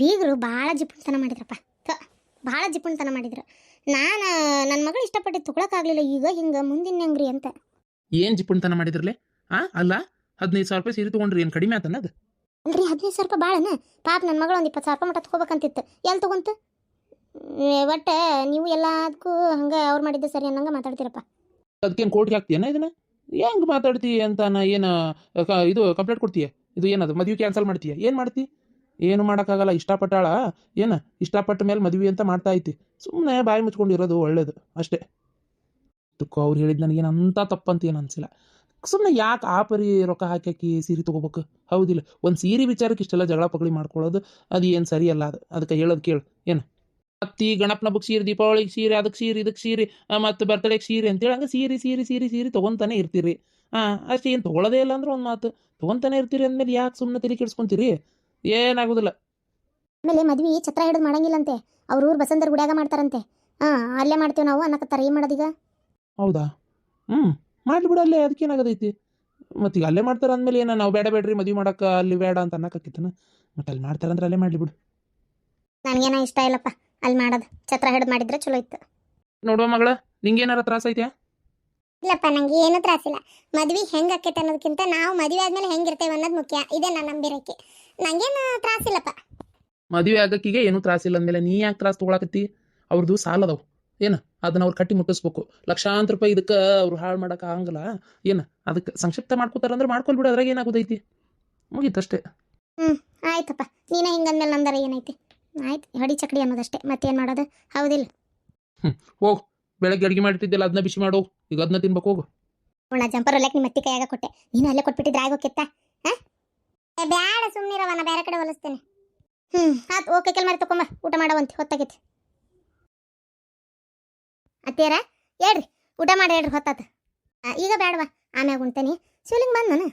ಬೀಗರು ಭಾಳ ಜಿಪುಣತನ ಮಾಡಿದ್ರಪ್ಪ. ತ ಭಾಳ ಜಿಪುಣತನ ಮಾಡಿದ್ರು. ನಾನು ನನ್ನ ಮಗಳು ಇಷ್ಟಪಟ್ಟು ತೊಗೊಳಕ್ಕಾಗಲಿಲ್ಲ ಈಗ ಹಿಂಗೆ ಮುಂದಿನ ಹೆಂಗ್ರಿ ಅಂತ. ಏನು ಜಿಪುಣತನ ಮಾಡಿದ್ರಲೆ? ಆ ಅಲ್ಲ ಹದಿನೈದು ಸಾವಿರ ರೂಪಾಯಿ ಸೀರೆ ತೊಗೊಂಡ್ರಿ ಏನು ಕಡಿಮೆ ಆತನದು ಅಲ್ರಿ ಹದಿನೈದು ಸಾವಿರ ರೂಪಾಯಿ ಭಾಳನ ಪಾಪ ನನ್ನ ಮಗಳು ಒಂದು ಇಪ್ಪತ್ತು ಸಾವಿರ ರೂಪಾಯಿ ಮಟ್ಟ ತೊಗೋಬೇಕಂತಿತ್ತು. ಎಲ್ಲಿ ತೊಗೊಂತ? ಒಟ್ಟು ನೀವು ಎಲ್ಲದಕ್ಕೂ ಹಂಗೆ ಅವ್ರು ಮಾಡಿದ್ದೆ ಸರಿ ಅನ್ನಂಗೆ ಮಾತಾಡ್ತೀರಪ್ಪ. ಅದಕ್ಕೇನು ಕೋರ್ಟ್ಗೆ ಹಾಕ್ತೀಯನ ಇದನ್ನ? ಹೆಂಗೆ ಮಾತಾಡ್ತೀಯ ಅಂತ ನಾ ಏನು ಇದು ಕಂಪ್ಲೇಂಟ್ ಕೊಡ್ತೀಯ? ಇದು ಏನದು ಮದುವೆ ಕ್ಯಾನ್ಸಲ್ ಮಾಡ್ತೀಯ? ಏನು ಮಾಡ್ತಿ? ಏನು ಮಾಡೋಕ್ಕಾಗಲ್ಲ, ಇಷ್ಟಪಟ್ಟಾಳ? ಏನು? ಇಷ್ಟಪಟ್ಟ ಮೇಲೆ ಮದುವೆ ಅಂತ ಮಾಡ್ತಾ ಐತಿ. ಸುಮ್ಮನೆ ಬಾಯಿ ಮುಚ್ಕೊಂಡಿರೋದು ಒಳ್ಳೇದು, ಅಷ್ಟೇ. ತುಕ್ಕು, ಅವ್ರು ಹೇಳಿದ್ ನನಗೇನು ಅಂತ ತಪ್ಪಂತ ಏನು ಅನ್ಸಿಲ್ಲ. ಸುಮ್ಮನೆ ಯಾಕೆ ಆ ಪರಿ ರೊಕ್ಕ ಹಾಕಿ ಸೀರೆ ತೊಗೋಬೇಕು? ಹೌದಿಲ್ಲ. ಒಂದು ಸೀರೆ ವಿಚಾರಕ್ಕೆ ಇಷ್ಟೆಲ್ಲ ಜಗಳ ಪಗಳಿ ಮಾಡ್ಕೊಳ್ಳೋದು, ಅದು ಏನು ಸರಿಯಲ್ಲ ಅದು. ಅದಕ್ಕೆ ಹೇಳೋದು ಕೇಳು. ಏನು? ಅತ್ತಿ, ಗಣಪನ ಬುಕ್ ಸೀರೆ, ದೀಪಾವಳಿಗೆ ಸೀರೆ ಅದಕ್ಕೆ ಸೀರೆ ಇದಕ್ಕೆ ಸೀರೆ ಮತ್ತು ಬರ್ತಡೇಗೆ ಸೀರೆ ಅಂತೇಳಿ ಹಂಗೆ ಸೀರೆ ಸೀರೆ ಸೀರೆ ಸೀರೆ ತೊಗೊತಾನೆ ಇರ್ತೀರಿ. ಹಾಂ ಅಷ್ಟೇ ಏನು ತೊಗೊಳ್ಳೋದೇ ಇಲ್ಲ ಅಂದ್ರೆ ಒಂದು ಮಾತು. ತೊಗೊತಾನೆ ಇರ್ತೀರಿ ಅಂದಮೇಲೆ ಯಾಕೆ ಸುಮ್ಮನೆ ತಲೆ ಕೆಡ್ಸ್ಕೊಂತೀರಿ? ಏನಾಗೋದಿಲ್ಲ. ಆಮೇಲೆ ಮದ್ವಿ ಛತ್ರ ಹಿಡಿದು ಮಾಡಂಗಿಲ್ಲಂತೆ. ಅವ್ರ ಊರ್ ಬಸಂದರ್ ಗುಡಿಯಾಗ ಮಾಡ್ತಾರಂತೆ. ಹಾ ಅಲ್ಲೇ ಮಾಡ್ತೀವಿ ನಾವು ಅನ್ನಕತ್ತಾರ ಏನ್ ಮಾಡೋದೀಗ ಹೌದಾ? ಹ್ಮ್ ಮಾಡಲಿ ಬಿಡು ಅಲ್ಲೇ ಅದಕ್ಕೇನಾಗದೈತಿ ಮತ್ತೆ ಈಗ ಅಲ್ಲೇ ಮಾಡ್ತಾರ ಅಂದ್ಮೇಲೆ ಏನ ನಾವು ಬೇಡ ಬೇಡ್ರಿ ಮದ್ವಿ ಮಾಡಕ್ಕ ಅಲ್ಲಿ ಬೇಡ ಅಂತ ಅನ್ನಕಿತ್ತನ ಮತ್ತೆ ಅಲ್ಲಿ ಮಾಡ್ತಾರ ಅಂದ್ರೆ ಅಲ್ಲೇ ಮಾಡ್ಲಿ ಬಿಡು. ನನ್ಗೇನ ಇಷ್ಟ ಇಲ್ಲಪ್ಪ ಅಲ್ಲಿ ಮಾಡೋದು. ಛತ್ರ ಹಿಡಿದು ಮಾಡಿದ್ರೆ ಚಲೋ ಇತ್ತು. ನೋಡುವ ಮಗಳ ನಿಂಗೇನಾರ ತ್ರಾಸ ಐತ್ಯಾ? ಇಲ್ಲಪ್ಪ ನಂಗೆ ಏನು ತ್ರಾಸಿಲ್ಲ. ಮದ್ವೆ ಹೆಂಗ್ ಆಕೈತೆ ಅನ್ನೋದಕ್ಕಿಂತ ನಾವು ಮದುವೆ ಆದ್ಮೇಲೆ ಹೆಂಗಿರ್ತೇವೆ ಅನ್ನೋದು ಮುಖ್ಯ. ಇದೆ ನಾನು ನಂಬಿರಕ್ಕೆ ನಂಗೇನು ತ್ರಾಸಿಲ್ಲಪ್ಪ ಮದುವೆ ಆಗಕ್ಕಿಗೆ ಏನೂ ತ್ರಾಸಿಲ್ಲ ಅಂದಮೇಲೆ ನೀ ಯಾಕೆ ತ್ರಾಸ ತೊಗೊಳಕತ್ತಿ? ಅವ್ರದ್ದು ಸಾಲ ಅದಾವು. ಏನು? ಅದನ್ನ ಅವ್ರು ಕಟ್ಟಿ ಮುಟ್ಟಿಸ್ಬೇಕು. ಲಕ್ಷಾಂತರ ರೂಪಾಯಿ ಇದಕ್ಕೆ ಅವ್ರು ಹಾಳು ಮಾಡಕ್ಕೆ ಆಗಂಗಿಲ್ಲ. ಏನು? ಅದಕ್ಕೆ ಸಂಕ್ಷಿಪ್ತ ಮಾಡ್ಕೋತಾರಂದ್ರೆ ಮಾಡ್ಕೊಳ್ಬಿಡು ಅದ್ರಾಗ ಏನಾಗೋದೈತಿ? ಮುಗೀತಷ್ಟೇ. ಆಯ್ತಪ್ಪ. ನೀನೇ ಹಿಂಗಂದ್ಮೇಲೆ ನಂದರ ಏನೈತಿ? ಆಯ್ತು ಹಡಿ ಚಕಡಿ ಅನ್ನೋದಷ್ಟೇ. ಮತ್ತೇನು ಮಾಡೋದು? ಹೌದಿಲ್ಲ. ಹೋಗು. ಬೆಳಗ್ಗೆ ಅಡುಗೆ ಮಾಡಿಟ್ಟಿದ್ದಿಲ್ಲ ಅದನ್ನ ಬಿಸಿ ಮಾಡು. ಈಗ ಅದನ್ನ ತಿನ್ಬೇಕು ಹೋಗು. ಉಣ್ಣ ಜಂಪರ್ ಒಲ್ಲಕ್ಕೆ ನಿಮ್ಮ ಅತ್ತಿ ಕೈಯಾಗ ಕೊಟ್ಟೆ. ನೀನು ಅಲ್ಲೇ ಕೊಟ್ಬಿಟ್ಟಿದ್ರೆ ಆಗೋಕ್ಕಿತ್ತ ಹಾಂ? ಸುಮ್ಮನಿರವ ನಾ ಬೇರೆ ಕಡೆ ಹೊಲಿಸ್ತೇನೆ. ಹ್ಞೂ ಆಯ್ತು ಓಕೆ ಕೆಲ್ ಮಾಡಿ ತಗೊಂಬ ಊಟ ಮಾಡವಂತೆ ಹೊತ್ತಾಗೈತಿ. ಅತ್ತೇರ ಹೇಳ್ರಿ ಊಟ ಮಾಡಿ ಹೇಳ್ರಿ ಹೊತ್ತಾತ. ಈಗ ಬೇಡವಾ ಆಮ್ಯಾಗ ಉಣ್ತೇನೆ. ಶಿವಲಿಂಗ್ ಬಂದ್ ನಾನು?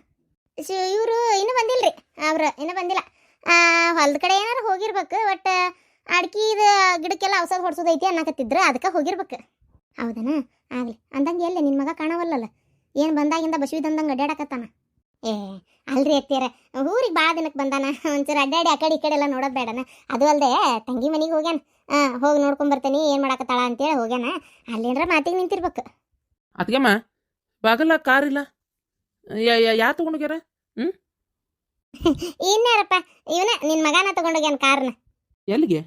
ಇವರು ಇನ್ನೂ ಬಂದಿಲ್ರಿ ಅವ್ರು ಇನ್ನೂ ಬಂದಿಲ್ಲ. ಹೊಲದ ಕಡೆ ಏನಾರು ಹೋಗಿರ್ಬೇಕು ಬಟ್ ಅಡ್ಕಿದ ಗಿಡಕ್ಕೆಲ್ಲ ಔಷಧ ಹೊಡ್ಸೋದೈತಿ ಅನ್ನಕತ್ತಿದ್ರು ಅದಕ್ಕೆ ಹೋಗಿರ್ಬೇಕು. ಹೌದನಾ? ಆಗ್ಲಿ ಅಂದಂಗೆ ಎಲ್ಲಿ ನಿನ್ನ ಮಗ ಕಾಣವಲ್ಲಲ್ಲ. ಏನು ಬಂದಾಗಿಂದ ಬಸವಿದಂದಂಗೆ ಅಡ್ಡಾಡಕತ್ತಾನ ಏ ಅಲ್ರಿ ಅತ್ತಿಯರ. ಊರಿಗೆ ಭಾಳ ದಿನಕ್ಕೆ ಬಂದಾನ. ಒಂಚೂರು ಅಡ್ಡಾಡಿ ಆ ಕಡೆ ಈ ಕಡೆ ಎಲ್ಲ ನೋಡೋದು ಬೇಡನ. ಅದು ಅಲ್ಲದೆ ತಂಗಿ ಮನೆಗೆ ಹೋಗ್ಯಾನ. ಹಾಂ ಹೋಗಿ ನೋಡ್ಕೊಂಬರ್ತೀನಿ ಏನು ಮಾಡಾಕತ್ತಾಳ ಅಂತೇಳಿ ಹೋಗ್ಯಾನ. ಅಲ್ಲೇನ್ರ ಮಾತಿಗೆ ನಿಂತಿರ್ಬೇಕು. ಅದಕ್ಕೆಮ್ಮ ಬಾಗಲ ಕಾರ್ ಇಲ್ಲ ಯಾ ತಗೊಂಡೋಗ್ಯಾರ? ಇನ್ಯಾರಪ್ಪ ಇವನ ನಿನ್ನ ಮಗನ ತಗೊಂಡೋಗ್ಯಾನ ಕಾರ್ನ. ಎಲ್ಲಿಗೆ?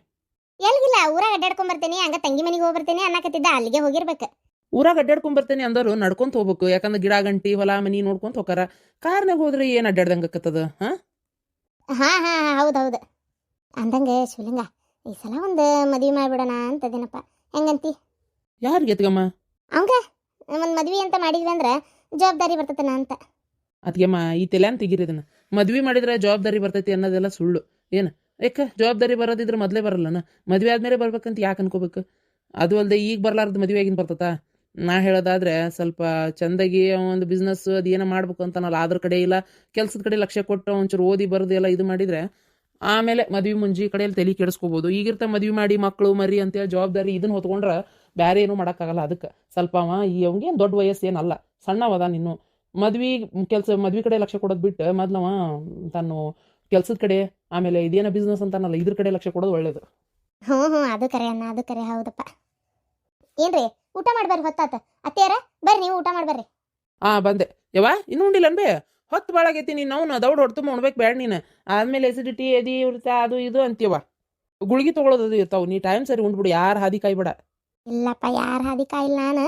ಎಲ್ಗಿಲ್ಲ ಊರಾಗ ಅಡ್ಡಾಡ್ಕೊಂಬರ್ತೀನಿ ಹಂಗ ತಂಗಿ ಮನೆಗೆ ಹೋಗ್ಬರ್ತೀನಿ ಅನ್ನಕತ್ತಿದ್ದ. ಅಲ್ಲಿಗೆ ಹೋಗಿರ್ಬೇಕು. ಊರಾಗ ಅಡ್ಡಾಡ್ಕೊಂಡ್ ಬರ್ತೇನೆ ಅಂದರು ನಡ್ಕೊಂತ ಹೋಗ್ಬೇಕು. ಯಾಕಂದ್ರೆ ಗಿಡ ಗಂಟಿ ಹೊಲ ಮನಿ ನೋಡ್ಕೊಂತ ಹೋಗಾರ ಕಾರ್ನಾಗ ಹೋದ್ರೆ ಏನ್ ಅಡ್ಡಾಡ್ದಂಗೆ ಆಕತ್ತದ ಹಾಂ? ಹಾಂ ಹಾಂ ಹೌದು ಹೌದು. ಅಂದಂಗೆ ಶಿವಲಿಂಗ ಈ ಸಲ ಒಂದು ಮದುವೆ ಮಾಡ್ಬಿಡೋಣ ಅಂತದೇನಪ್ಪ. ಹೆಂಗಂತಿ? ಯಾರಿಗೆ ಎತ್ಗಮ್ಮ? ಅವಂಗ. ಒಂದು ಮದ್ವೆ ಅಂತ ಮಾಡಿದ್ವಿ ಅಂದ್ರೆ ಜವಾಬ್ದಾರಿ ಬರ್ತತನ ಅಂತ. ಅದ್ಗೆಮ್ಮ ಈ ತಲೆ ಅಂತ ತೆಗೀರಿ ಇದನ್ನ. ಮದ್ವೆ ಮಾಡಿದ್ರೆ ಜವಾಬ್ದಾರಿ ಬರ್ತೈತಿ ಅನ್ನೋದೆಲ್ಲ ಸುಳ್ಳು. ಏನು? ಯಾಕ? ಜವಾಬ್ದಾರಿ ಬರೋದಿದ್ರೆ ಮೊದಲೇ ಬರಲ್ಲನ? ಮದ್ವೆ ಆದ್ಮೇಲೆ ಬರ್ಬೇಕಂತ ಯಾಕೆ ಅನ್ಕೋಬೇಕು? ಅದು ಅಲ್ಲದೆ ಈಗ ಬರ್ಲಾರ್ದು ಮದುವೆ ಆಗಿನ ಬರ್ತತಾ? ನಾ ಹೇಳೋದಾದ್ರೆ ಸ್ವಲ್ಪ ಚಂದಾಗಿ ಒಂದು ಬಿಸ್ನೆಸ್ ಅದು ಏನೋ ಮಾಡ್ಬೇಕು ಅಂತಾನಲ್ಲ, ಅದ್ರ ಕಡೆ ಇಲ್ಲ, ಕೆಲ್ಸದ ಕಡೆ ಲಕ್ಷ್ಯ ಕೊಟ್ಟು ಒಂಚೂರು ಓದಿ ಬರೋದು ಎಲ್ಲ ಇದು ಮಾಡಿದ್ರೆ ಆಮೇಲೆ ಮದ್ವೆ ಮುಂಜಿ ಕಡೆಯಲ್ಲಿ ತಲೆ ಕೆಡಿಸ್ಕೋಬೋದು. ಈಗಿರ್ತ ಮದ್ವೆ ಮಾಡಿ ಮಕ್ಕಳು ಮರಿ ಅಂತೇಳಿ ಜವಾಬ್ದಾರಿ ಇದನ್ನ ಹೊತ್ಕೊಂಡ್ರೆ ಬೇರೆ ಏನೂ ಮಾಡೋಕ್ಕಾಗಲ್ಲ ಅದಕ್ಕೆ. ಸ್ವಲ್ಪ ಅವ ಈ ಅವಂಗೆ ದೊಡ್ಡ ವಯಸ್ಸೇನಲ್ಲ ಸಣ್ಣವದ ನಿನ್ನು ಮದ್ವೆ ಕೆಲಸ, ಮದ್ವೆ ಕಡೆ ಲಕ್ಷ್ಯ ಕೊಡೋದು ಬಿಟ್ಟು ಮೊದ್ಲವ ತಾನು ಕೆಲ್ಸದ ಕಡೆ, ಆಮೇಲೆ ಇದೇನ ಬಿಸ್ನೆಸ್ ಅಂತಾನಲ್ಲ, ಇದ್ರ ಕಡೆ ಲಕ್ಷ್ಯ ಕೊಡೋದು ಒಳ್ಳೇದು. ಹ್ಞೂ ಹ್ಞೂ ಅದು ಕರೆ ಅಣ್ಣ, ಅದು ಕರೆ, ಹೌದಪ್ಪ. ಏನ್ರಿ? ಊಟ ಮಾಡ್ಬರ್ರಿ ಹೊತ್ತಾತ. ಅತ್ತೆಯರ ಬರ್ರಿ ನೀವು ಊಟ ಮಾಡ್ಬರ್ರಿ. ಆ ಬಂದೆ. ಯವ್ವ ಇನ್ನೂ ಉಂಡಿಲ್ಲ ಅನ್ಬೇ? ಹೊತ್ತು ಬಾಳಾಗೈತಿ ನೀನು ಅವನು ದೌಡ್ ಹೊಡ್ತು ಉಣ್ಬೇಕು ಬೇಡ ನೀನು. ಆದ್ಮೇಲೆ ಎಸಿಡಿಟಿ ಎದಿ ಇರುತ್ತೆ ಅದು ಇದು ಅಂತೀವ ಗುಳಿಗೆ ತೊಗೊಳೋದು ಇರ್ತಾವ. ನೀ ಟೈಮ್ ಸರಿ ಉಂಡ್ಬಿಡು ಯಾರು ಹಾದಿ ಕಾಯ್ಬೇಡ. ಇಲ್ಲಪ್ಪ ಯಾರ ಹಾದಿ ಕಾಯಿಲ್ಲ ನಾನು.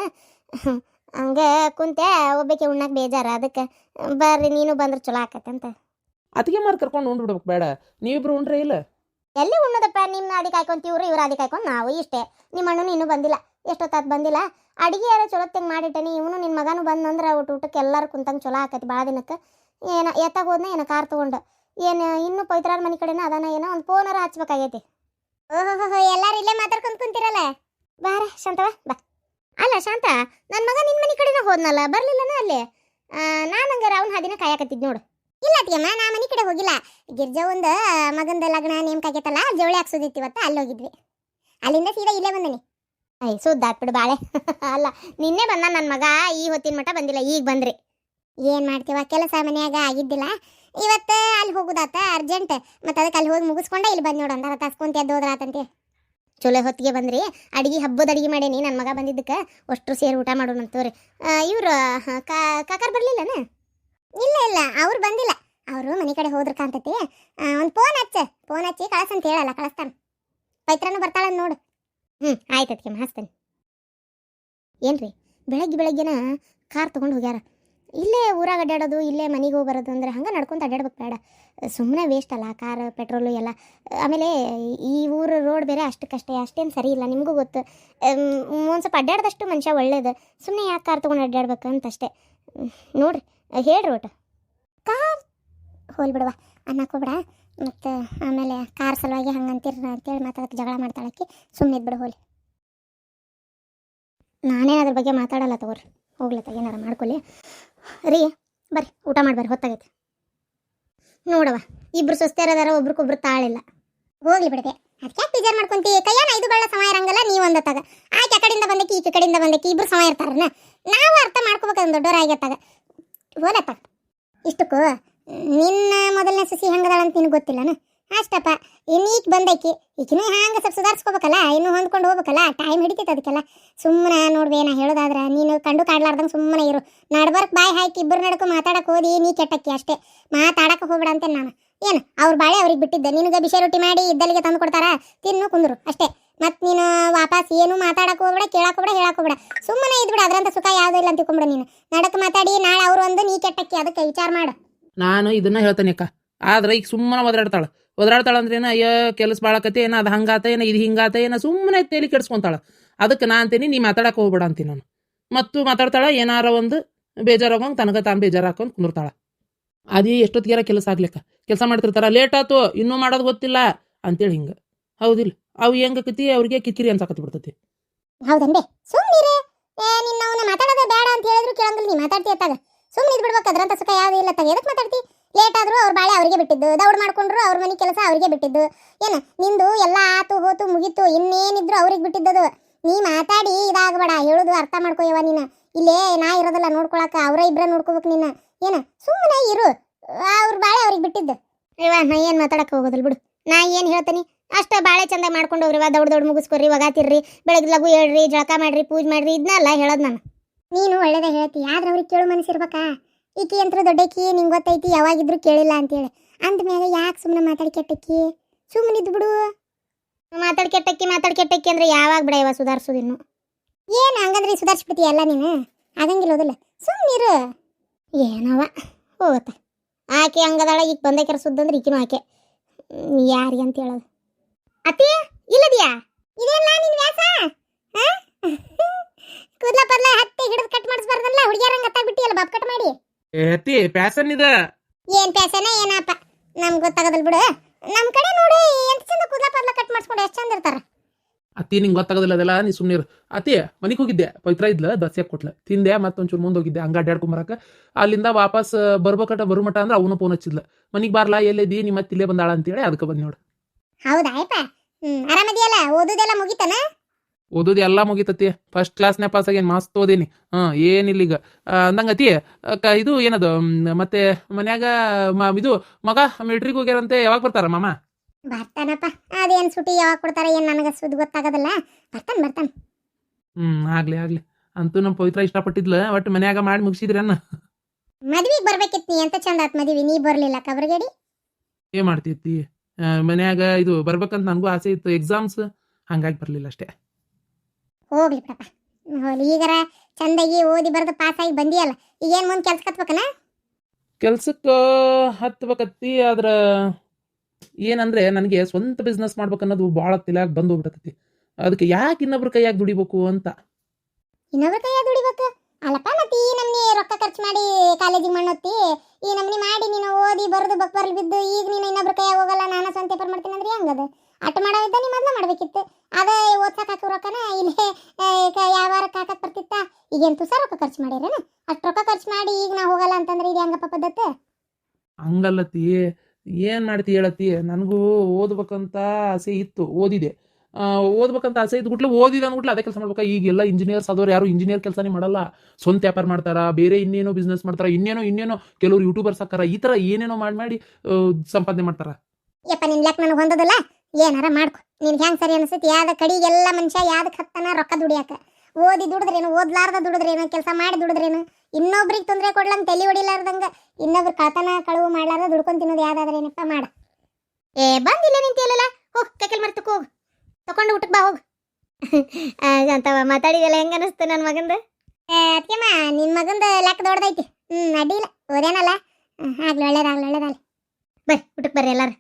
ಹಂಗ ಕುಂತೆ ಒಬ್ಬಕ್ಕೆ ಉಣ್ಣಕ್ಕೆ ಬೇಜಾರ. ಅದಕ್ಕೆ ಬರ್ರಿ ನೀನು ಬಂದ್ರೆ ಚಲೋ ಆಕತ್ತಂತ ಅದಕ್ಕೆ ಮಾರ್ ಕರ್ಕೊಂಡು ಉಂಡ್ಬಿಡ್ಬೇಕು ಬೇಡ ನೀವಿಬ್ರು ಉಂಡ್ರೆ ಇಲ್ಲ? ಎಲ್ಲಿ ಉಣ್ಣದಪ್ಪ? ನಿಮ್ಮ ಕಾಯ್ಕೊಂತ ಕಾಯ್ಕೊಂತೀವ್ರು ಇವ್ರ ಹಾದಿ ಕಾಯ್ಕೊಂಡು ನಾವು ಇಷ್ಟೇ. ನಿಮ್ಮ ಅಣ್ಣನು ಇನ್ನೂ ಬಂದಿಲ್ಲ. ಎಷ್ಟೊತ್ತಾತ್ ಬಂದಿಲ್ಲ? ಅಡಿಗೆ ಯಾರೋ ಚಲೋ ಮಾಡಿಟ್ಟೇನಿ ಇವನು ನಿನ್ನ ಮಗನು ಬಂದಂದ್ರೆ ಊಟ ಊಟಕ್ಕೆ ಎಲ್ಲರೂ ಕುಂತಂಗೆ ಚಲೋ ಆಕತಿ ಭಾಳ ದಿನಕ್ಕೆ. ಏನ ಎತ್ತಾಗ ಹೋದ್ನ ಏನೋ ಕಾರ್ ತೊಗೊಂಡು. ಏನು ಇನ್ನೂ ಪವಿತ್ರಾರ ಮನೆ ಕಡೆನ ಅದಾನ ಏನೋ ಒಂದು ಫೋನಾರ ಹಚ್ಬೇಕಾಗೈತಿ. ಓಹೋ ಎಲ್ಲಾರು ಇಲ್ಲೇ ಮಾತಾಡ್ಕೊಂಡು ಕುಂತಿರಲ್ಲ? ಬಾರ ಶಾಂತವ ಬಾ ಅಲ್ಲ ಶಾಂತ ನನ್ನ ಮಗ ನಿನ್ನ ಮನೆ ಕಡೆನ ಹೋದ್ನಲ್ಲ ಬರ್ಲಿಲ್ಲನ ಅಲ್ಲಿ? ನಾನು ಹಂಗಾರ ಅವ್ನ ಹಾದಿನ ಕಾಯಕತ್ತಿದ್ ನೋಡು. ಇಲ್ಲ ಅತ್ತಿಯಮ್ಮ ನಾ ಮನೆ ಕಡೆ ಹೋಗಿಲ್ಲ. ಗಿರ್ಜಾ ಒಂದು ಮಗಂದ ಲಗ್ನ ನೇಮಕ ಆಗೈತಲ್ಲ ಜವಳಿ ಹಾಕ್ಸೋದಿತ್ತು ಇವತ್ತು ಅಲ್ಲಿ ಹೋಗಿದ್ವಿ ಅಲ್ಲಿಂದ ಸೀದಾ ಇಲ್ಲೇ ಬಂದನಿ. ಐ ಸುದ್ದ ಬಿಡು ಬಾಳೆ. ಅಲ್ಲ, ನಿನ್ನೆ ಬಂದ ನನ್ನ ಮಗ, ಈ ಹೊತ್ತಿನ ಮಟ್ಟ ಬಂದಿಲ್ಲ, ಈಗ ಬಂದ್ರಿ. ಏನು ಮಾಡ್ತೀವ, ಕೆಲಸ ಮನೆಯಾಗ ಆಗಿದ್ದಿಲ್ಲ. ಇವತ್ತು ಅಲ್ಲಿ ಹೋಗುದಾತ ಅರ್ಜೆಂಟ್ ಮತ್ತೆ ಅದಕ್ಕೆ ಅಲ್ಲಿ ಹೋಗಿ ಮುಗಿಸ್ಕೊಂಡೆ, ಇಲ್ಲಿ ಬಂದು ನೋಡು ಅಂದಾರ ತಸ್ಕೊಂತ ಹೋದ್ರಾತಂತೆ. ಚಲೋ ಹೊತ್ತಿಗೆ ಬಂದ್ರಿ. ಅಡಿಗೆ ಹಬ್ಬದ ಅಡಿಗೆ ಮಾಡೇನಿ ನನ್ನ ಮಗ ಬಂದಿದ್ದಕ್ಕೆ. ಅಷ್ಟು ಸೇರಿ ಊಟ ಮಾಡೋಣ ಅಂತವ್ರಿ. ಇವ್ರು ಕಾಕರ್ ಬರಲಿಲ್ಲನ? ಇಲ್ಲ ಇಲ್ಲ, ಅವ್ರು ಬಂದಿಲ್ಲ. ಅವರು ಮನೆ ಕಡೆ ಹೋದ್ರ ಕಾಂತತಿ ಒಂದು ಫೋನ್ ಹಚ್ಚ. ಫೋನ್ ಹಚ್ಚಿ ಕಳಸಂತ ಹೇಳಲ್ಲ, ಕಳಿಸ್ತಾನ. ಪೈತ್ರನು ಬರ್ತಾಳ ನೋಡು. ಹ್ಞೂ ಆಯ್ತು ಅದಕ್ಕೆ ಹಾಸ್ತೇನೆ ಏನ್ರಿ ಬೆಳಗ್ಗೆ ಬೆಳಗ್ಗೆನ ಕಾರ್ ತಗೊಂಡು ಹೋಗ್ಯಾರ? ಇಲ್ಲೇ ಊರಾಗ ಅಡ್ಡಾಡೋದು ಇಲ್ಲೇ ಮನೆಗೆ ಹೋಗಿ ಅಂದ್ರೆ ಹಂಗೆ ನಡ್ಕೊಂತ ಅಡ್ಡಾಡ್ಬೇಕು ಬೇಡ. ಸುಮ್ಮನೆ ವೇಸ್ಟ್ ಅಲ್ಲ ಕಾರ್ ಪೆಟ್ರೋಲು ಎಲ್ಲ. ಆಮೇಲೆ ಈ ಊರು ರೋಡ್ ಬೇರೆ ಅಷ್ಟಕ್ಕಷ್ಟೇ ಅಷ್ಟೇನು ಸರಿ ಇಲ್ಲ ನಿಮಗೂ ಗೊತ್ತು. ಒಂದು ಸ್ವಲ್ಪ ಅಡ್ಡಾಡ್ದಷ್ಟು ಮನುಷ್ಯ ಒಳ್ಳೇದು. ಸುಮ್ಮನೆ ಯಾಕೆ ಕಾರ್ ತೊಗೊಂಡು ಅಡ್ಡಾಡ್ಬೇಕು ಅಂತಷ್ಟೇ. ಹ್ಮ್, ನೋಡ್ರಿ ಹೇಳ್ರಿ ಒಟ್ಟು. ಕಾರ್ ಹೋಲ್ ಬಿಡವ ಅನ್ನಕೋಬೇಡ ಮತ್ತು ಆಮೇಲೆ ಕಾರ್ ಸಲುವಾಗಿ ಹಂಗೆ ಅಂತೀರ ಅಂತೇಳಿ ಮಾತಾಡಕ್ಕೆ ಜಗಳ ಮಾಡ್ತಾಳಕ್ಕೆ ಸುಮ್ಮನೆ ಇದ್ಬಿಡು ಹೋಲಿ ನಾನೇ ಅದ್ರ ಬಗ್ಗೆ ಮಾತಾಡಲ್ಲ ತಗೋರಿ. ಹೋಗ್ಲತ್ತ ಏನಾರ ಮಾಡ್ಕೊಳ್ಳಿ ರೀ, ಬರ್ರಿ, ಊಟ ಮಾಡಿ ಬರ್ರಿ, ಹೊತ್ತಾಗೈತೆ. ನೋಡವ ಇಬ್ರು ಸೊಸ್ತೆರದಾರ ಒಬ್ರಿಗೊಬ್ರು ತಾಳಿಲ್ಲ. ಹೋಗ್ಲಿ ಬಿಡದೆ. ಅದಕ್ಕೆ ಬೇಜಾರು ಮಾಡ್ಕೊಂತಿ? ಕೈಯಾನ ಐದು ಬಳ್ಳ ಸಮಯ ಇರಂಗಲ್ಲ, ನೀವು ಒಂದತ್ತಾಗ. ಆಕೆ ಆ ಕಡೆಯಿಂದ ಬಂದಕ್ಕೆ ಈಕೆ ಕಡೆಯಿಂದ ಬಂದಕ್ಕೆ ಇಬ್ರು ಸಮಯ ಇರ್ತಾರನ? ನಾವು ಅರ್ಥ ಮಾಡ್ಕೋಬೇಕಂದ್ರೆ ದೊಡ್ಡವರಾಗ್ಯತ್ತಾಗ ಹೋಲತ್ತ ಇಷ್ಟಕ್ಕೂ ನಿನ್ನ ಮೊದಲನೇ ಸಸಿ ಹೆಂಗದಾಳ ಅಂತ ನಿನಗೆ ಗೊತ್ತಿಲ್ಲನ? ಅಷ್ಟಪ್ಪ ಇನ್ನು ಈಗ ಬಂದೈಕಿ. ಈಕಿನೂ ಹ್ಯಾಂಗ ಸ್ವಲ್ಪ ಸುಧಾರಿಸ್ಕೋಬೇಕಲ್ಲ, ಇನ್ನು ಹೊಂದ್ಕೊಂಡು ಹೋಗ್ಬೇಕಲ್ಲ ಟೈಮ್ ಹಿಡಿತೈತೆ ಅದಕ್ಕೆಲ್ಲ. ಸುಮ್ಮನೆ ನೋಡ್ಬೇ ನಾ ಹೇಳೋದಾದ್ರೆ, ನೀನು ಕಂಡು ಕಾಡ್ಲಾರ್ದಂಗೆ ಸುಮ್ಮನೆ ಇರು. ನಡ್ಬರ್ಕ್ ಬಾಯ್ ಹಾಕಿ, ಇಬ್ಬರು ನಡ್ಕೊ ಮಾತಾಡಕ್ಕೆ ಹೋದಿ, ನೀ ಕೆಟ್ಟಕ್ಕಿ ಅಷ್ಟೇ. ಮಾತಾಡಕ್ಕೆ ಹೋಗ್ಬೇಡ ಅಂತ ನಾನು. ಏನು, ಅವ್ರ ಬಾಳೆ ಅವ್ರಿಗೆ ಬಿಟ್ಟಿದ್ದೆ. ನಿನಗೆ ಬಿಸಿ ರೊಟ್ಟಿ ಮಾಡಿ ಇದ್ದಲ್ಲಿಗೆ ತಂದು ಕೊಡ್ತಾರ? ತಿನ್ನು, ಕುಂದ್ರು, ಅಷ್ಟೇ. ಮತ್ತು ನೀನು ವಾಪಸ್ ಏನು ಮಾತಾಡಕ್ಕೆ ಹೋಗ್ಬೇಡ ಕೇಳಕ್ಕೆ ಹೋಗ್ಬೇಡ ಹೇಳಕ್ಕೆ ಹೋಗ್ಬೇಡ. ಸುಮ್ಮನೆ ಇದ್ಬಿಡ ಅದ್ರಂಥ ಸುಖ ಯಾವುದೂ ಇಲ್ಲ ಅಂತ ತಿಳ್ಕೊಂಬಿಡು ನೀನು. ನಡಕ್ಕೆ ಮಾತಾಡಿ, ನಾಳೆ ಅವರು ಒಂದು, ನೀ ಕೆಟ್ಟಕ್ಕಿ, ಅದಕ್ಕೆ ವಿಚಾರ ಮಾಡು. ನಾನು ಇದನ್ನ ಹೇಳ್ತೇನೆ ಅಕ್ಕ. ಆದ್ರೆ ಈಗ ಸುಮ್ಮನೆ ಒದರಾಡ್ತಾಳ. ಒದರಾಡ್ತಾಳ ಅಂದ್ರೆ ಏನ, ಅಯ್ಯೋ, ಕೆಲಸ ಬಾಳಕತ್ತೆ ಏನ, ಅದು ಹಂಗಾತ ಏನ, ಇದು ಹಿಂಗಾತ ಏನ, ಸುಮ್ಮನೆ ತೇಲಿ ಕೆಡ್ಸ್ಕೊಂತಾಳ. ಅದಕ್ಕೆ ನಾ ಅಂತೀನಿ, ನೀ ಮಾತಾಡಕ್ಕೆ ಹೋಗ್ಬೇಡ ಅಂತೀನಿ ನಾನು. ಮತ್ತು ಮಾತಾಡ್ತಾಳ, ಏನಾರ ಒಂದು ಬೇಜಾರಾಗಂಗೆ ತನಗ ತಾನು ಬೇಜಾರು ಹಾಕೊಂಡು ಕುಂದಿರ್ತಾಳ. ಅದೇ ಎಷ್ಟೊತ್ತಿಗೆ ಕೆಲಸ ಆಗ್ಲಿಕ್ಕ ಕೆಲಸ ಮಾಡ್ತಿರ್ತಾರ, ಲೇಟ್ ಆತು, ಇನ್ನೂ ಮಾಡೋದು ಗೊತ್ತಿಲ್ಲ ಅಂತೇಳಿ ಹಿಂಗೆ. ಹೌದಿಲ್ಲ. ಅವು ಹೆಂಗಕತಿ ಅವ್ರಿಗೆ ಕಿರಿಕಿರಿ ಅನ್ಸಾಕತ್ ಬಿಡ್ತತಿ. ಹೌದಂದೆ ಮಾತಾಡೋದೇ ಬೇಡ ಅಂತ ಹೇಳಿದ್ರು ಕೇಳಂಗಿಲ್ಲ, ನೀ ಮಾತಾಡ್ತಿ ಅತ್ತಾಗ ಸುಮ್ಮನೆ ಇದ್ಬಿಡ್ಬೇಕು ಅದ್ರಂತ ಸುಖ ಯಾವುದೂ ಇಲ್ಲ ತಗ ಎದಕ್ಕೆ ಮಾತಾಡ್ತಿ? ಲೇಟ್ ಆದ್ರೂ ಅವ್ರ ಬಾಳೆ ಅವ್ರಿಗೆ ಬಿಟ್ಟಿದ್ದು, ದೌಡ್ ಮಾಡ್ಕೊಂಡ್ರು ಅವ್ರ ಮನೆ ಕೆಲಸ ಅವ್ರಿಗೆ ಬಿಟ್ಟಿದ್ದು. ಏನು, ನಿಂದು ಎಲ್ಲ ಆತು ಹೋತು ಮುಗೀತು, ಇನ್ನೇನಿದ್ರು ಅವ್ರಿಗೆ ಬಿಟ್ಟಿದ್ದದು. ನೀ ಮಾತಾಡಿ ಇದಾಗಬೇಡ, ಹೇಳುದು ಅರ್ಥ ಮಾಡ್ಕೊಯವ ನೀನು. ಇಲ್ಲೇ ನಾ ಇರೋದಲ್ಲ, ನೋಡ್ಕೊಳಕ, ಅವರ ಇಬ್ರ ನೋಡ್ಕೋಬೇಕು ನೀನು. ಏನು ಸುಮ್ಮನೆ ಇರು. ಅವ್ರ ಬಾಳೆ ಅವ್ರಿಗೆ ಬಿಟ್ಟಿದ್ದು. ಇವ ನಾ ಏನು ಮಾತಾಡಕ್ಕೆ ಹೋಗೋದಿಲ್ಲ ಬಿಡು. ನಾ ಏನು ಹೇಳ್ತೀನಿ? ಅಷ್ಟ ಬಾಳೆ ಚಂದ ಮಾಡ್ಕೊಂಡು ಹೋಗ್ರಿ ದೊಡ್ಡ ದೊಡ್ಡ ದೌಡ್ ಮುಗಿಸ್ಕೊರಿ, ಒಗಾತಿರ್ರಿ ಬೆಳಗ್ಗೆ ಲಘು ಹೇಳ್ರಿ ಜಳಕ ಮಾಡ್ರಿ, ಪೂಜೆ ಮಾಡ್ರಿ ಇದನ್ನೆಲ್ಲ ಹೇಳೋದು ನಾನು. ನೀನು ಒಳ್ಳೇದೇ ಹೇಳ್ತಿ, ಆದ್ರೆ ಅವ್ರಿಗೆ ಕೇಳು ಮನಸ್ಸಿರ್ಬೇಕಾ. ಈಕಿ ಅಂತ ದೊಡ್ಡಕಿ ನಿಂಗೆ ಗೊತ್ತೈತಿ, ಯಾವಾಗಿದ್ರು ಕೇಳಿಲ್ಲ ಅಂತೇಳಿ. ಅಂದಮೇಲೆ ಯಾಕೆ ಸುಮ್ಮನೆ ಮಾತಾಡಿ ಕೆಟ್ಟಕ್ಕಿ? ಸುಮ್ಮನೆ ಬಿಡು ಮಾತಾಡಿ ಕೆಟ್ಟಕ್ಕಿ ಮಾತಾಡಿ ಕೆಟ್ಟಕ್ಕಿ ಅಂದ್ರೆ ಯಾವಾಗ ಬಿಡ ಇವ ಸುಧಾರಿಸೋದಿನ್ನು ಏನು ಹಂಗಂದ್ರೆ ಸುಧಾರಿಸ್ಬಿಡ್ತೀಯ ಎಲ್ಲ ನೀನು? ಆಗಂಗಿಲ್ಲ ಹೋದಿಲ್ಲ ಸುಮ್ಮನಿರು ಏನವ? ಹೋಗತ್ತ ಆಕೆ ಹಂಗದಾಳ ಈಗ ಬಂದೆ ಅಂದ್ರೆ ಈಕಿನೂ ಆಕೆ. ಯಾರಿಗೆ ಅಂತ ಹೇಳೋದು. ಅತ್ತಿ, ಇಲ್ಲದಿಯಾ? ಇದೆಲ್ಲ ನಿನ್ ವ್ಯಾಸ? ಕೂದ್ಲ ಪದ್ಲ ಹತ್ತಿ ಹಿಡಿದು ಕಟ್ ಮಾಡಿಸ್ಬಾರ್ದಲ್ಲ ಹುಡುಗಿಯರಂಗ ಹತ್ತಾಗ್ಬಿಟ್ಟಿಯಲ್ಲ ಬಾಬ್ ಕಟ್ ಮಾಡಿ? ಏತಿ ಪ್ಯಾಸನ್ ಇದ? ಏನ್ ಪ್ಯಾಸನ ಏನಪ್ಪ? ನಮ್ಗೆ ಗೊತ್ತಾಗದಲ್ ಬಿಡು. ನಮ್ ಕಡೆ ನೋಡಿ ಎಂತ ಚಂದ ಕೂದಲ ಕಟ್ ಮಾಡಿಸ್ಕೊಂಡು ಎಷ್ಟು ಚಂದ ಇರ್ತಾರ. ಅತ್ತಿ ನಿಂಗೆ ಗೊತ್ತಾಗೋದಿಲ್ಲ ಅದೆಲ್ಲ ನೀ ಸುಮ್ಮನೆ ಅತ್ತಿ ಮನೆಗೆ ಹೋಗಿದ್ದೆ ಪವಿತ್ರ ಇದ್ಲ ದಸ್ಯಾಕ್ ಕೊಟ್ಲ. ತಿಂದೆ ಮತ್ತೊಂಚೂರು ಮುಂದೆ ಹೋಗಿದ್ದೆ ಹಂಗ ಅಡ್ಯಾಡ್ಕೊಂಬರಕ ಅಲ್ಲಿಂದ ವಾಪಸ್ ಬರ್ಬೇಕಟ ಬರು ಮಟ ಅಂದ್ರೆ ಅವನು ಫೋನ್ ಹಚ್ಚಿದ್ಲ. ಮನಿಗ್ ಬಾರ್ಲಾ ಎಲ್ಲಿದ್ದಿ ನಿಮ್ಮ ಮತ್ತೆ ಇಲ್ಲೇ ಬಂದಾಳ ಅಂತೇಳಿ ಅದಕ್ಕೆ ಬಂದ್ ನೋಡು. ಹೌದಾ ಆಯ್ಪ ಹ್ಮ್ ಆರಾಮದಿಯಲ್ಲ? ಓದುದೆಲ್ಲ ಮುಗಿತನ? ಓದೋದು ಎಲ್ಲ ಮುಗಿತತಿ. ಫಸ್ಟ್ ಕ್ಲಾಸ್ನೇ ಪಾಸ್ ಆಗೇನು ಮಸ್ತ್ ಓದೀನಿ. ಹಾಂ ಏನಿಲ್ಲ ಈಗ. ಅಂದಂಗತಿ ಅತಿ ಇದು ಏನದು ಮತ್ತೆ ಮನ್ಯಾಗ ಮ ಇದು ಮಗ ಮಿಲ್ಟ್ರಿಗೆ ಹೋಗ್ಯಾರಂತೆ ಯಾವಾಗ ಬರ್ತಾರ ಮಾಮ? ಬರ್ತಾನಪ್ಪ. ಅದೇನ್ ಸುಟಿ ಯಾವಾಗ ಕೊಡ್ತಾರ ಏನ್ ನನಗೆ ಸುದ್ದಿ ಗೊತ್ತಾಗೋದಿಲ್ಲ. ಬರ್ತಾನ ಬರ್ತಾನ. ಹ್ಮ್ ಆಗ್ಲಿ ಆಗ್ಲಿ. ಅಂತೂ ನಮ್ಮ ಪವಿತ್ರ ಇಷ್ಟಪಟ್ಟಿದ್ಲ ಒಟ್ಟು ಮನ್ಯಾಗ ಮಾಡಿ ಮುಗಿಸಿದ್ರನ್ನ ಮದ್ವಿಗ್ ಬರ್ಬೇಕಿತ್ತು ನೀ ಎಂತ ಚಂದ ಆತ್ ಮದ್ವಿ ನೀ ಬರ್ಲಿಲ್ಲ ಕಬರ್ಗಡಿ ಏನ್ ಮಾಡ್ತಿತ್ತಿ ಮನ್ಯಾಗ ಇದು ಬರ್ಬೇಕಂತ ನನಗೂ ಆಸೆ ಇತ್ತು ಎಕ್ಸಾಮ್ಸ್ ಹಂಗಾಗಿ ಬರ್ಲಿಲ್ಲ ಅಷ್ಟೇ. ಹೋಗ್ಲಿ ಬಿಡಪ್ಪ ಹೋಗ್ಲಿ. ಈಗರ ಚಂದಾಗಿ ಓದಿ ಬರೆದು ಪಾಸ್ ಆಗಿ ಬಂದಿಯಲ್ಲ ಈಗ ಏನ್ ಮುಂದ್ ಕೆಲ್ಸ ಕತ್ಬೇಕನ ಕೆಲ್ಸಕ್ಕೆ ಹತ್ಬೇಕತ್ತಿ ಆದ್ರೆ ಏನಂದ್ರೆ ನನಗೆ ಸ್ವಂತ ಬಿಸ್ನೆಸ್ ಮಾಡ್ಬೇಕನ್ನೋದು ಭಾಳ ತಲೆಯಾಗಿ ಬಂದು ಹೋಗ್ಬಿಟ್ಟತಿ ಅದಕ್ಕೆ ಯಾಕೆ ಇನ್ನೊಬ್ರ ಕೈಯಾಗಿ ದುಡಿಬೇಕು ಅಂತ? ಇನ್ನೊಬ್ರ ಕೈಯಾಗಿ ದುಡಿಬೇಕು? ಅಲ್ಲಪ್ಪ ಮತ್ತೆ ಈ ನಮ್ನಿ ರೊಕ್ಕ ಖರ್ಚು ಮಾಡಿ ಕಾಲೇಜಿಗೆ ಮಣ್ಣೊತ್ತಿ ಈ ನಮ್ನಿ ಮಾಡಿ ನೀನು ಓದಿ ಬರೆದು ಬಕ್ ಬರ್ಲಿ ಬಿದ್ದು ಈಗ ನೀನು ಇನ್ನೊಬ್ರ ಕೈಯಾಗ ಹೋಗಲ್ಲ ನಾನು ಸ್ವಂತ ಪೇಪರ್ ಮಾಡ್ತೀನಿ ಅಂದ್ರೆ ಹೆಂಗದ? ಅಟ್ ಮಾಡೋದಿದ್ದ ನೀ ಮೊದಲು ಮಾಡ್ಬೇಕಿತ್ತು. ಅದ ಓದ್ಸಕ್ ಹಾಕೋ ರೊಕ್ಕನ ಇಲ್ಲೇ ಯಾವ ಹಾಕಕ್ ಬರ್ತಿತ್ತ? ಈಗೇನು ತುಸ ರೊಕ್ಕ ಖರ್ಚು ಮಾಡಿರೇನ? ಅಷ್ಟು ರೊಕ್ಕ ಖರ್ಚು ಮಾಡಿ ಈಗ ನಾ ಹೋಗಲ್ಲ ಅಂತಂದ್ರೆ ಇದು ಹೆಂಗಪ್ಪ ಪದ್ಧತಿ? ಹಂಗಲ್ಲತಿ ಏನು ಮಾಡ್ತಿ ಹೇಳತಿ ನನಗೂ ಓದ್ಬೇಕಂತ ಆಸೆ ಇತ್ತು ಓದಿದೆ. ಓದ್ಬೇಕಂತ ಆಸೆ ಇದ್ಬಿಟ್ಲೆ ಓದಿದ ಅಂದ್ಬಿಟ್ಲೆ ಅದೇ ಕೆಲಸ ಮಾಡ್ಬೇಕಾ? ಈಗೆಲ್ಲ ಇಂಜಿನಿಯರ್ಸ್ ಆದವ್ರು ಯಾರು ಇಂಜಿನಿಯರ್ ಕೆಲಸನೇ ಮಾಡಲ್ಲ. ಸ್ವಂತ ವ್ಯಾಪಾರ ಮಾಡ್ತಾರ ಬೇರೆ ಇನ್ನೇನೋ ಬಿಸ್ನೆಸ್ ಮಾಡ್ತಾರ ಇನ್ನೇನೋ ಇನ್ನೇನೋ ಕೆಲವರು ಯೂಟ್ಯೂಬರ್ಸ್ ಹಾಕಾರ ಈ ತರ ಏನೇನೋ ಮಾಡಿ ಮಾಡಿ ಸಂಪಾದನೆ ಮಾಡ್ತಾರ. ಯಪ್ಪ ನಿನ್ ಲೆಕ್ಕ ನನಗೆ ಹೊಂದೋದಿಲ್ಲ? ಏನಾರ ಮಾಡ್ಕೊ. ನಿನ್ಗೆ ಹೆಂಗ್ ಸರಿ ಅನಿಸ್ತೈತಿ? ಯಾವ್ದ ಕಡಿಗೆಲ್ಲ ಮನುಷ್ಯ ಯಾವ್ದಕ್ಕೆ ಹತ್ತನ ರೊಕ್ಕ ದುಡಿಯಾಕ? ಓದಿ ದುಡಿದ್ರೇನು, ಓದ್ಲಾರ್ದ ದುಡಿದ್ರೇನು, ಕೆಲಸ ಮಾಡಿ ದುಡಿದ್ರೇನು? ಇನ್ನೊಬ್ರಿಗೆ ತೊಂದರೆ ಕೊಡ್ಲಂಗೆ ತಲೆ ಹೊಡಿಲಾರ್ದಂಗ ಇನ್ನೊಬ್ರು ಕಳ್ತನ, ಕಳುವು ಮಾಡ್ಲಾರ್ದ ದುಡ್ಕೊಂಡ್ ತಿನ್ನೋದು ಯಾವ್ದಾದ್ರೇನಪ್ಪ ಮಾಡ. ಏ ಬಂದಿಲ್ಲ ನಿಂತಿಯಲ್ಲ ಹೋಗ್, ಕೈಕಲ್ ಮರ್ತಕ್ಕೆ ಹೋಗ್. ತಕೊಂಡು ಊಟಕ್ಕೆ ಬಾ, ಹೋಗ್. ಅಂತವ ಮಾತಾಡಿದೆಲ್ಲ ಹೆಂಗ ಅನಿಸ್ತು ನನ್ನ ಮಗಂದ? ಅದಕ್ಕೆಮ್ಮ ನಿಮ್ಮ ಮಗಂದ ಲೆಕ್ಕ ದೊಡ್ಡದೈತಿ. ಹ್ಮ್ ಅಡ್ಡಿಲ್ಲ ಓದೇನಲ್ಲ ಆಗ್ಲಿ, ಒಳ್ಳೇದಾಗ್ಲಿ ಒಳ್ಳೇದಾಗ್ಲಿ. ಬರ್ರಿ ಊಟಕ್ಕೆ ಬರ್ರಿ ಎಲ್ಲಾರು.